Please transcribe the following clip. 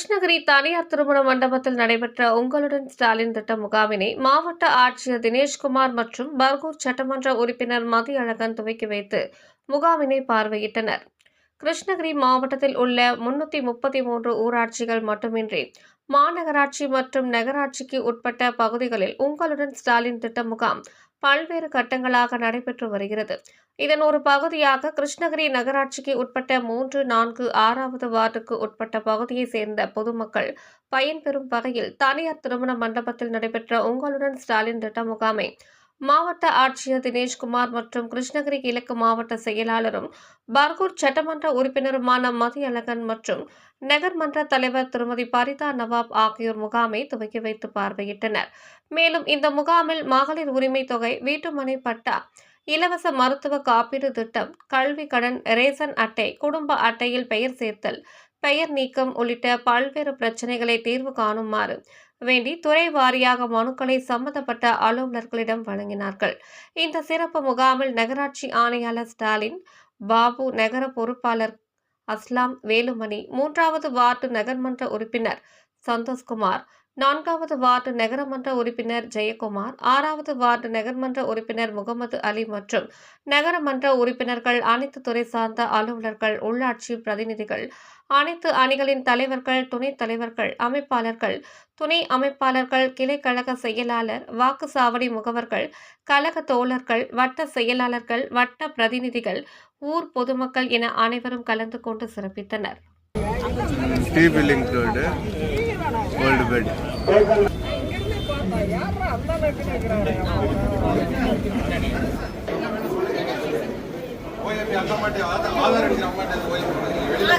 கிருஷ்ணகிரி தனியார் திருமண மண்டபத்தில் நடைபெற்ற உங்களுடன் ஸ்டாலின் திட்ட முகாமினை மாவட்ட ஆட்சியர் தினேஷ்குமார் மற்றும் பர்கூர் சட்டமன்ற உறுப்பினர் மதியழகன் துவக்கி வைத்து முகாமினை பார்வையிட்டனர். கிருஷ்ணகிரி மாவட்டத்தில் உள்ள முன்னூற்றி முப்பத்தி மூன்று ஊராட்சிகள் மட்டுமின்றி மாநகராட்சி மற்றும் நகராட்சிக்கு உட்பட்ட பகுதிகளில் உங்களுடன் ஸ்டாலின் திட்ட முகாம் பல்வேறு கட்டங்களாக நடைபெற்று வருகிறது. இதன் ஒரு பகுதியாக கிருஷ்ணகிரி நகராட்சிக்கு உட்பட்ட மூன்று நான்கு ஆறாவது வார்டுக்கு உட்பட்ட பகுதியைச் சேர்ந்த பொதுமக்கள் பயன்பெறும் வகையில் தனியார் திருமண மண்டபத்தில் நடைபெற்ற உங்களுடன் ஸ்டாலின் திட்ட முகாமை மாவட்ட ஆட்சியர் தினேஷ்குமார் மற்றும் கிருஷ்ணகிரி கிழக்கு மாவட்ட செயலாளரும் பர்கூர் சட்டமன்ற உறுப்பினருமான மதியழகன் மற்றும் நகர்மன்ற தலைவர் திருமதி பரிதா நவாப் ஆகியோர் முகாமை துவக்கி வைத்து பார்வையிட்டனர். மேலும் இந்த முகாமில் மகளிர் உரிமை தொகை வீட்டுமனை பட்டா இலவச மருத்துவ காப்பீடு திட்டம் கல்வி கடன் ரேசன் அட்டை குடும்ப அட்டையில் பெயர் சேர்த்தல் பெயர் நீக்கம் உள்ளிட்ட பல்வேறு பிரச்சனைகளை தீர்வு காணுமாறு வேண்டி துறை வாரியாக மனுக்களை சம்பந்தப்பட்ட அலுவலர்களிடம் வழங்கினார்கள். இந்த சிறப்பு முகாமில் நகராட்சி ஆணையாளர் ஸ்டாலின் பாபு நகர பொறுப்பாளர் அஸ்லாம் வேலுமணி மூன்றாவது வார்டு நகர்மன்ற உறுப்பினர் சந்தோஷ்குமார் நான்காவது வார்டு நகரமன்ற உறுப்பினர் ஜெயக்குமார் ஆறாவது வார்டு நகர்மன்ற உறுப்பினர் முகமது அலி மற்றும் நகரமன்ற உறுப்பினர்கள் அனைத்து துறை சார்ந்த அலுவலர்கள் உள்ளாட்சி பிரதிநிதிகள் அனைத்து அணிகளின் தலைவர்கள் துணைத் தலைவர்கள் அமைப்பாளர்கள் துணை அமைப்பாளர்கள் கிளை கழக செயலாளர் வாக்குச்சாவடி முகவர்கள் கழக தோழர்கள் வட்ட செயலாளர்கள் வட்ட பிரதிநிதிகள் ஊர் பொதுமக்கள் என அனைவரும் கலந்து கொண்டு சிறப்பித்தனர். கோல்டு பெட் ஆதார் அடிக்கிற அம்மாட்டே வெளியில